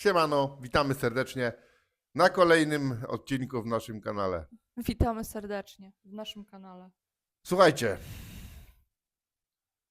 Siemano, witamy serdecznie na kolejnym odcinku w naszym kanale. Witamy serdecznie w naszym kanale. Słuchajcie,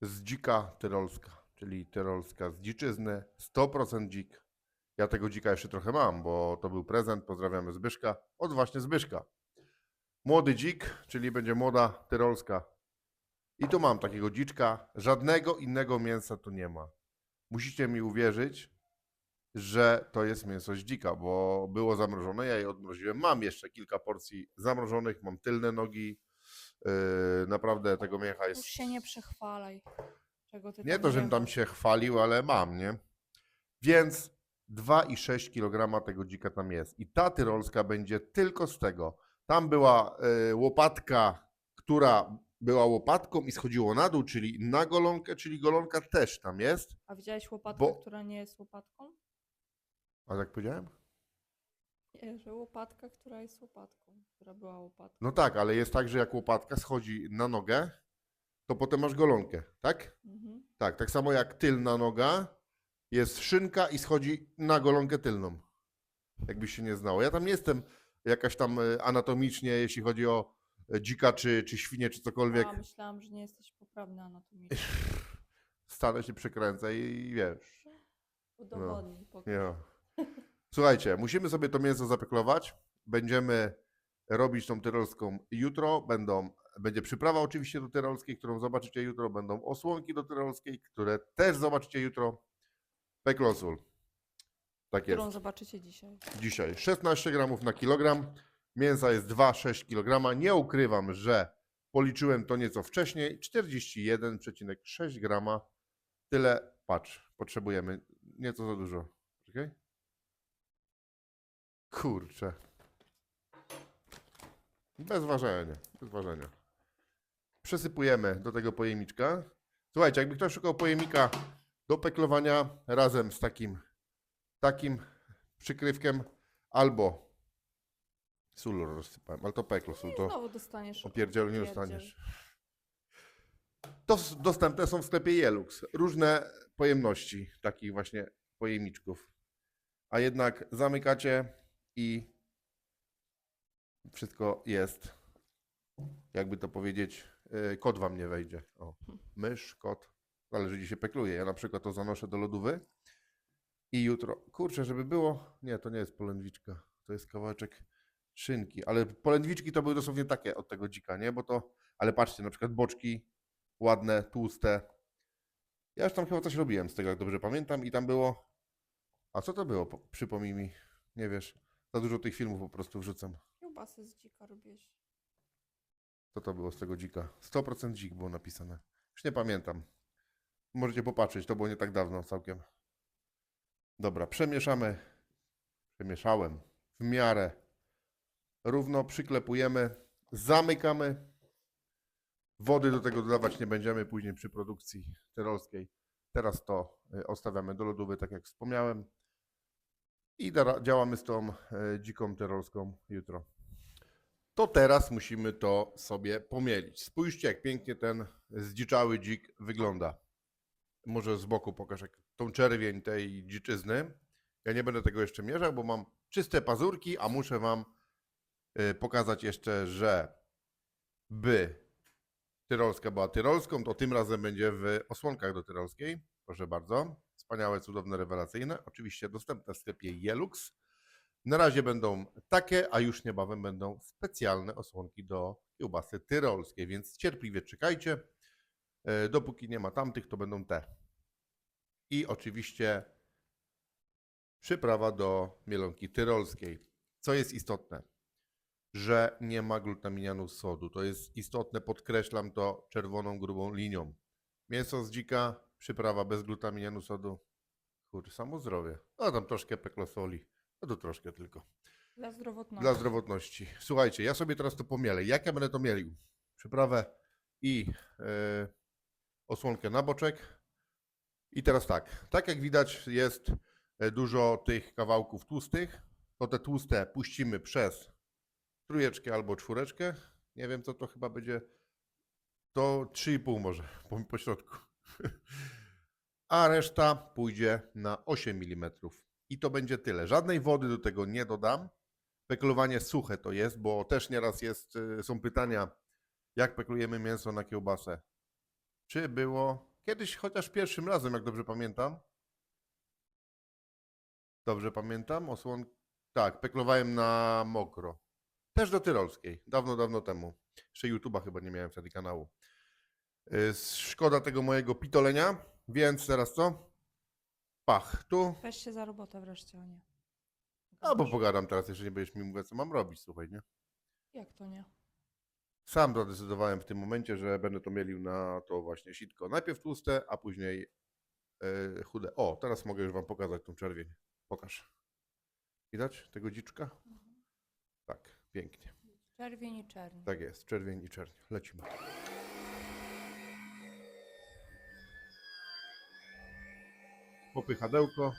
z dzika tyrolska, czyli tyrolska z dziczyzny, 100% dzik. Ja tego dzika jeszcze trochę mam, bo to był prezent, pozdrawiamy Zbyszka, od właśnie Zbyszka. Młody dzik, czyli będzie młoda tyrolska. I tu mam takiego dziczka, żadnego innego mięsa tu nie ma. Musicie mi uwierzyć, że to jest mięso z dzika, bo było zamrożone, ja je odmroziłem. Mam jeszcze kilka porcji zamrożonych, mam tylne nogi. Yy, naprawdę tego mięcha jest. Już się nie przechwalaj. Czego ty Nie tam to, żebym tam się chwalił, ale mam, nie? Więc 2,6 kg tego dzika tam jest. I ta tyrolska będzie tylko z tego. Tam była y, łopatka, która była łopatką i schodziło na dół, czyli na golonkę, czyli golonka też tam jest. A widziałeś łopatkę, bo- która nie jest łopatką? A tak powiedziałem? Nie, że łopatka, która jest łopatką, która była łopatką. No tak, ale jest tak, że jak łopatka schodzi na nogę, to potem masz golonkę, tak? Mhm. Tak, tak samo jak tylna noga, jest szynka i schodzi na golonkę tylną. Jakbyś się nie znało. Ja tam nie jestem jakaś tam e, anatomicznie, jeśli chodzi o e, dzika, czy, czy świnie, czy cokolwiek. A, myślałam, że nie jesteś poprawny anatomicznie. Stanę się przekręcę i, i wiesz. Udowodnij, pokaż. Nie. Słuchajcie, musimy sobie to mięso zapeklować. Będziemy robić tą tyrolską jutro. Będą, będzie przyprawa oczywiście do tyrolskiej, którą zobaczycie jutro. Będą osłonki do tyrolskiej, które też zobaczycie jutro. Peklosul. Tak jest. Którą zobaczycie dzisiaj. dzisiaj 16 gramów na kilogram. Mięsa jest 2,6 kg. Nie ukrywam, że policzyłem to nieco wcześniej. 41,6 grama. Tyle, patrz, potrzebujemy. Nieco za dużo. Czekaj. Kurczę. Bez ważenia, bez ważenia. Przesypujemy do tego pojemniczka. Słuchajcie, jakby ktoś szukał pojemnika do peklowania razem z takim, takim przykrywkiem albo sól rozsypałem, ale to peklo, sól to znowu dostaniesz. opierdzielu nie opierdziel. dostaniesz. To s- dostępne są w sklepie Jelux. Różne pojemności takich właśnie pojemniczków. A jednak zamykacie i wszystko jest, jakby to powiedzieć, yy, kot wam nie wejdzie. O, mysz, kot, zależy gdzie się pekluje. Ja na przykład to zanoszę do lodówy i jutro, kurczę, żeby było, nie, to nie jest polędwiczka, to jest kawałeczek szynki, ale polędwiczki to były dosłownie takie od tego dzika, nie, bo to, ale patrzcie, na przykład boczki, ładne, tłuste. Ja już tam chyba coś robiłem z tego, jak dobrze pamiętam i tam było, a co to było, Po- przypomnij mi, nie wiesz, za dużo tych filmów po prostu wrzucam. Kiełbasy z dzika robiłeś. Co to było z tego dzika? 100% dzik było napisane. Już nie pamiętam. Możecie popatrzeć, to było nie tak dawno całkiem. Dobra, przemieszamy. Przemieszałem w miarę. Równo przyklepujemy, zamykamy. Wody do tego dodawać nie będziemy później przy produkcji tyrolskiej. Teraz to y, odstawiamy do lodówy, tak jak wspomniałem. I działamy z tą y, dziką tyrolską jutro to teraz musimy to sobie pomielić. Spójrzcie, jak pięknie ten zdziczały dzik wygląda. Może z boku pokaż jak tą czerwień tej dziczyzny. Ja nie będę tego jeszcze mierzał, bo mam czyste pazurki, a muszę wam y, pokazać jeszcze, że by tyrolska była tyrolską, to tym razem będzie w osłonkach do tyrolskiej. Proszę bardzo. Wspaniałe, cudowne, rewelacyjne. Oczywiście dostępne w sklepie Jelux. Na razie będą takie, a już niebawem będą specjalne osłonki do kiełbasy tyrolskiej, więc cierpliwie czekajcie. E, Dopóki nie ma tamtych, to będą te. I oczywiście przyprawa do mielonki tyrolskiej. Co jest istotne? Że nie ma glutaminianu sodu. To jest istotne, podkreślam to czerwoną, grubą linią. Mięso z dzika, przyprawa bez glutaminianu sodu. Kurczę, samo zdrowie. No tam troszkę peklosoli. No to troszkę tylko. Dla zdrowotności. Dla zdrowotności. Słuchajcie, ja sobie teraz to pomielę. Jak ja będę to mielił? Przyprawę i e, osłonkę na boczek. I teraz tak. Tak jak widać jest e, dużo tych kawałków tłustych, to te tłuste puścimy przez trójeczkę albo czwóreczkę. Nie wiem co to chyba będzie. To 3,5 może po, po środku. A reszta pójdzie na 8 mm. i to będzie tyle. Żadnej wody do tego nie dodam. Peklowanie suche to jest, bo też nieraz jest, y, są pytania, jak peklujemy mięso na kiełbasę. Czy było kiedyś, chociaż pierwszym razem, jak dobrze pamiętam? Dobrze pamiętam? Osłon... Tak, peklowałem na mokro. Też do tyrolskiej. Dawno, dawno temu. Jeszcze YouTube'a chyba nie miałem wtedy kanału. Y, Szkoda tego mojego pitolenia, więc teraz co? Pach, tu. Weź się za robotę wreszcie, a nie. Albo Gadasz. pogadam teraz, jeszcze nie będziesz mi mówić, co mam robić, słuchaj, nie? Jak to nie? Sam zadecydowałem w tym momencie, że będę to mielił na to właśnie sitko. Najpierw tłuste, a później e, chude. O, teraz mogę już wam pokazać tą czerwień. Pokaż. Widać tego dziczka? Tak, pięknie. Czerwień i czerń. Tak jest, czerwień i czerń. Lecimy. Popychadełko.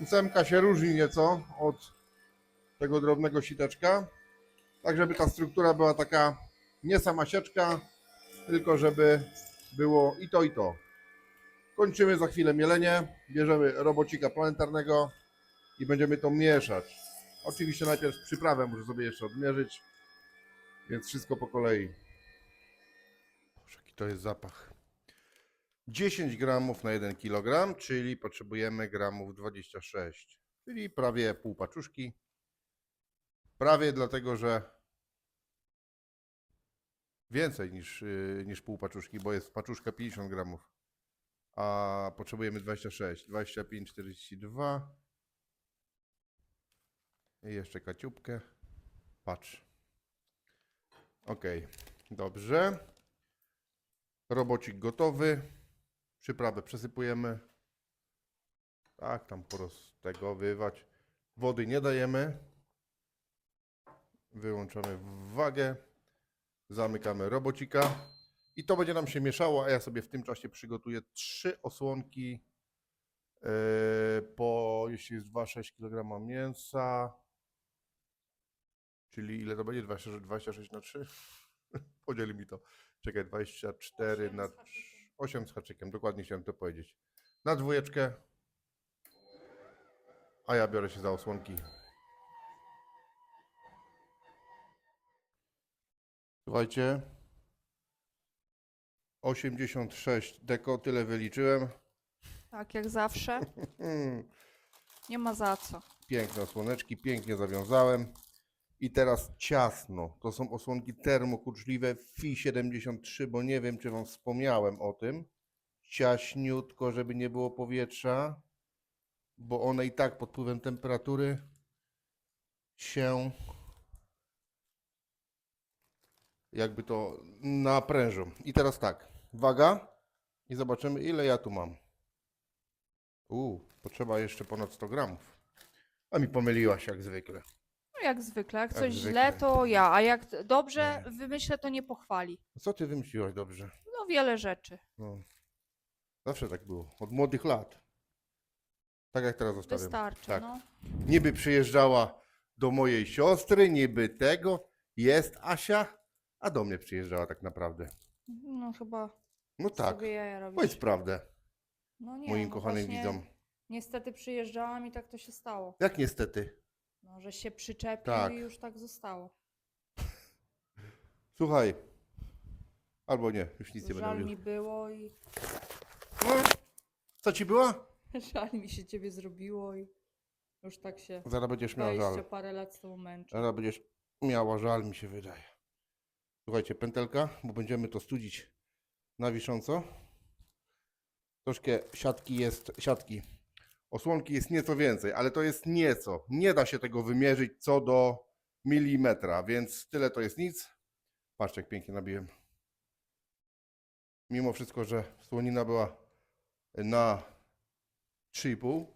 Ósemka się różni nieco od tego drobnego siteczka. Tak, żeby ta struktura była taka nie sama sieczka, tylko żeby było i to, i to. Kończymy za chwilę mielenie. Bierzemy robocika planetarnego i będziemy to mieszać. Oczywiście najpierw przyprawę muszę sobie jeszcze odmierzyć, więc wszystko po kolei. Jaki to jest zapach. 10 gramów na 1 kg, czyli potrzebujemy gramów 26, czyli prawie pół paczuszki. Prawie dlatego, że więcej niż, yy, niż pół paczuszki, bo jest paczuszka 50 gramów, a potrzebujemy 26, 25, 42. I jeszcze kaciupkę. Patrz. Ok, dobrze. Robocik gotowy. Przyprawę przesypujemy. Tak, tam poroztegowywać. Wody nie dajemy. Wyłączamy wagę. Zamykamy robocika. I to będzie nam się mieszało, a ja sobie w tym czasie przygotuję trzy osłonki yy, po, jeśli jest 2,6 kg mięsa, Czyli ile to będzie? 26, 26 na 3? Podzieli mi to. Czekaj, 24 Osiem na z haczykiem. 8 z haczykiem. Dokładnie chciałem to powiedzieć. Na dwójeczkę. A ja biorę się za osłonki. Słuchajcie. 86 deko, tyle wyliczyłem. Tak, jak zawsze. Nie ma za co. Piękne osłoneczki, pięknie zawiązałem. I teraz ciasno. To są osłonki termokurczliwe FI 73, bo nie wiem, czy Wam wspomniałem o tym. Ciaśniutko, żeby nie było powietrza, bo one i tak pod wpływem temperatury się jakby to naprężą. I teraz tak, waga i zobaczymy, ile ja tu mam. U, potrzeba jeszcze ponad 100 gramów. A mi pomyliłaś jak zwykle. No jak zwykle, jak Jak coś zwykle. źle, to ja, a jak dobrze wymyślę, to nie pochwali. Co ty wymyśliłaś dobrze? No wiele rzeczy. No. Zawsze tak było. Od młodych lat. Tak jak teraz zostawiam. Wystarczy, Tak. no. Niby przyjeżdżała do mojej siostry, niby tego. Jest Asia, a do mnie przyjeżdżała tak naprawdę. No chyba No tak. sobie jaja robisz. Powiedz prawdę No nie, moim no kochanym właśnie widzom. Niestety przyjeżdżałam i tak to się stało. Jak niestety. No, że się przyczepił Tak. i już tak zostało. Słuchaj. Albo nie, już nic nie będę Żal mówił. mi było i Co ci było? żal mi się ciebie zrobiło i już tak się Zaraz będziesz miała żal. parę lat z tobą męczy. Zaraz będziesz miała żal, mi się wydaje. Słuchajcie, pętelka, bo będziemy to studzić na wisząco. Troszkę siatki jest, siatki. Osłonki jest nieco więcej, ale to jest nieco. Nie da się tego wymierzyć co do milimetra, więc tyle to jest nic. Patrzcie, jak pięknie nabiłem. Mimo wszystko, że słonina była na 3,5,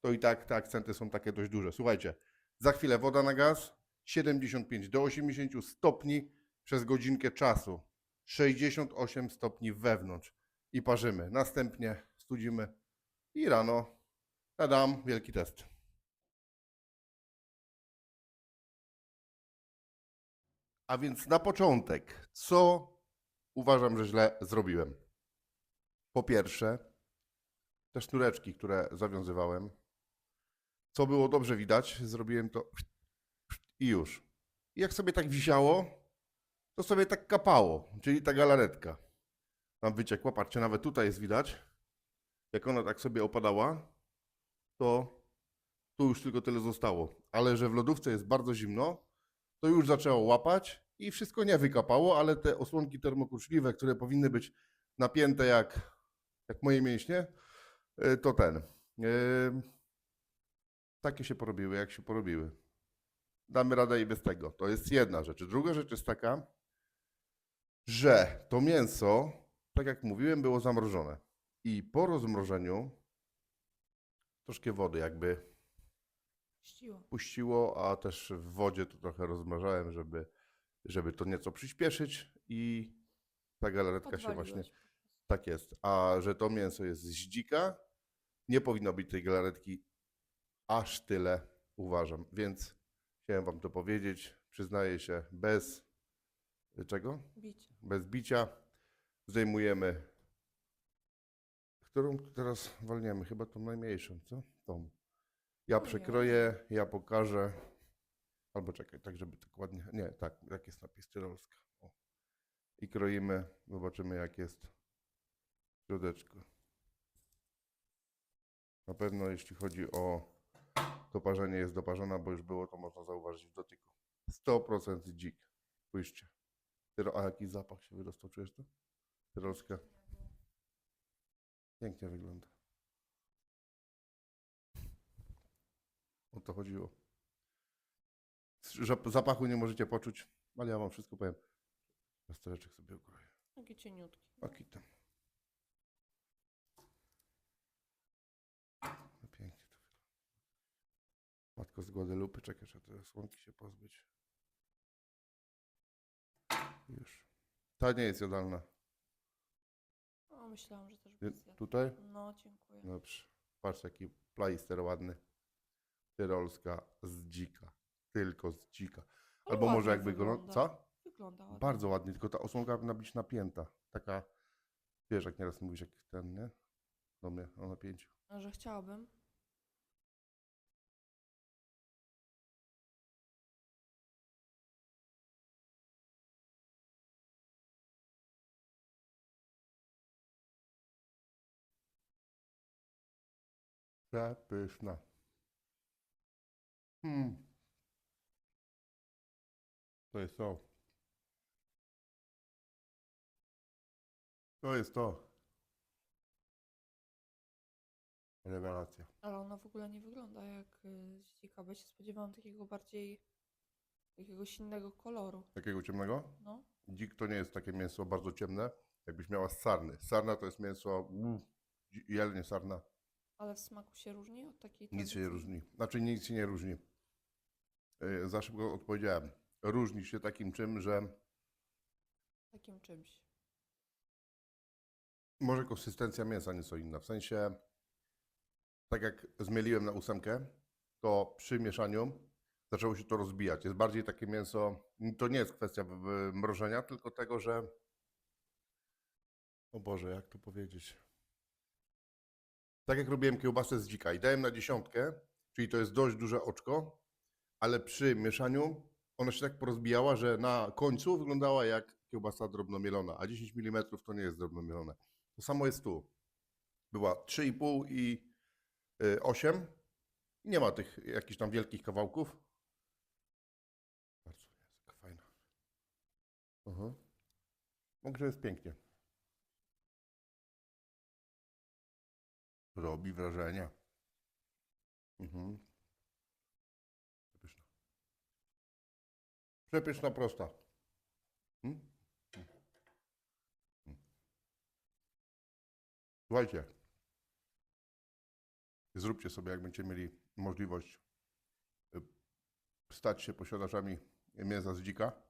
to i tak te akcenty są takie dość duże. Słuchajcie, za chwilę woda na gaz, 75 do 80 stopni przez godzinkę czasu, 68 stopni wewnątrz i parzymy. Następnie studzimy i rano, tadam, wielki test. A więc na początek, co uważam, że źle zrobiłem? Po pierwsze, te sznureczki, które zawiązywałem. Co było dobrze widać, zrobiłem to i już. I jak sobie tak wisiało, to sobie tak kapało, czyli ta galaretka. Nam wyciekła, patrzcie, nawet tutaj jest widać. Jak ona tak sobie opadała, to tu już tylko tyle zostało. Ale że w lodówce jest bardzo zimno, to już zaczęło łapać i wszystko nie wykapało, ale te osłonki termokurczliwe, które powinny być napięte jak, jak moje mięśnie, y, to ten. y, Takie się porobiły, jak się porobiły. Damy radę i bez tego. To jest jedna rzecz. Druga rzecz jest taka, że to mięso, tak jak mówiłem, było zamrożone. I po rozmrożeniu troszkę wody jakby Ściło. puściło, a też w wodzie to trochę rozmrażałem, żeby, żeby to nieco przyspieszyć i ta galaretka się właśnie tak jest. A że to mięso jest z dzika, nie powinno być tej galaretki aż tyle, uważam. Więc chciałem wam to powiedzieć. Przyznaję się, bez czego? Bić. Bez bicia. Zdejmujemy. Którą teraz walniemy? Chyba tą najmniejszą, co? Tą. Ja przekroję, ja pokażę. Albo czekaj, tak żeby tak ładnie. Nie, tak, jak jest napis tyrolska. O. I kroimy, zobaczymy jak jest w środeczku. Na pewno jeśli chodzi o to parzenie jest doparzona, bo już było to można zauważyć w dotyku. 100% dzik. Spójrzcie. Tyro, a jaki zapach się wydostał, czujesz to? Tyrolska. Pięknie wygląda. O to chodziło. Że zapachu nie możecie poczuć, ale ja wam wszystko powiem. Pastereczek sobie ukroję. Taki cieniutki. Taki tam. No pięknie to wygląda. Matko z Guadalupe, czekaj, trzeba te słonki się pozbyć. Już. Ta nie jest jadalna. O, myślałam, że też by zjadł. Tutaj? No, dziękuję. Dobrze. Patrz jaki plaister ładny. Tyrolska z dzika. Tylko z dzika. Ale Albo może ładnie jakby go... wygląda. Co? Wygląda ładnie. Bardzo ładnie, tylko ta osłonka powinna być napięta. Taka, wiesz, jak nieraz mówisz, jak ten, nie? Do mnie, o napięciu. A Że chciałabym. Przepyszna. Hmm. To jest to. To jest to. Rewelacja. Ale ona w ogóle nie wygląda jak y, z ja się spodziewałam takiego bardziej jakiegoś innego koloru. Takiego ciemnego? No, Dzik to nie jest takie mięso bardzo ciemne, jakbyś miała z sarny. Sarna to jest mięso, uff, jelenie sarna. Ale w smaku się różni od takiej Nic się nie tradycyjnej? różni. Znaczy nic się nie różni. Yy, Za szybko odpowiedziałem. Różni się takim czym, że Takim czymś. może konsystencja mięsa nieco inna. W sensie, tak jak zmieliłem na ósemkę, to przy mieszaniu zaczęło się to rozbijać. Jest bardziej takie mięso, to nie jest kwestia w- w- mrożenia, tylko tego, że o Boże, jak to powiedzieć? Tak jak robiłem kiełbasę z dzika i dałem na dziesiątkę, czyli to jest dość duże oczko, ale przy mieszaniu ona się tak porozbijała, że na końcu wyglądała jak kiełbasa drobnomielona, a 10 mm to nie jest drobnomielone. To samo jest tu. Była 3,5 i y, 8. Nie ma tych jakichś tam wielkich kawałków. Bardzo jest fajna. Mhm. Także jest pięknie. Robi wrażenie. Mhm. Przepyszna. Przepyszna, prosta. Mm? Mm. Słuchajcie. Zróbcie sobie, jak będziecie mieli możliwość y, stać się posiadaczami mięsa z dzika.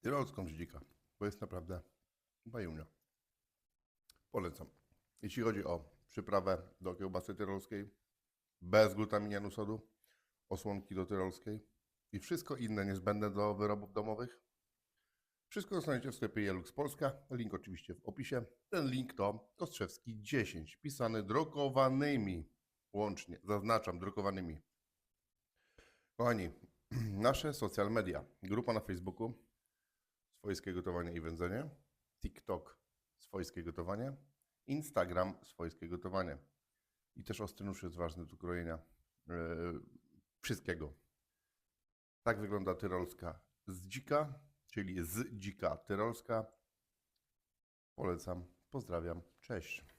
Tyrolską z dzika, bo jest naprawdę bajunia. Polecam. Jeśli chodzi o przyprawę do kiełbasy tyrolskiej, bez glutaminianu sodu, osłonki do tyrolskiej i wszystko inne niezbędne do wyrobów domowych, Wszystko dostaniecie w sklepie Jelux Polska. Link oczywiście w opisie. Ten link to Kostrzewski 10, pisany drukowanymi łącznie. Zaznaczam, drukowanymi. Kochani, nasze social media. Grupa na Facebooku Swojskie Gotowanie i Wędzenie. TikTok Swojskie Gotowanie. Instagram Swojskie Gotowanie. I też ostry nóż jest ważny do krojenia e, wszystkiego. Tak wygląda tyrolska z dzika, czyli z dzika tyrolska. Polecam, pozdrawiam, cześć.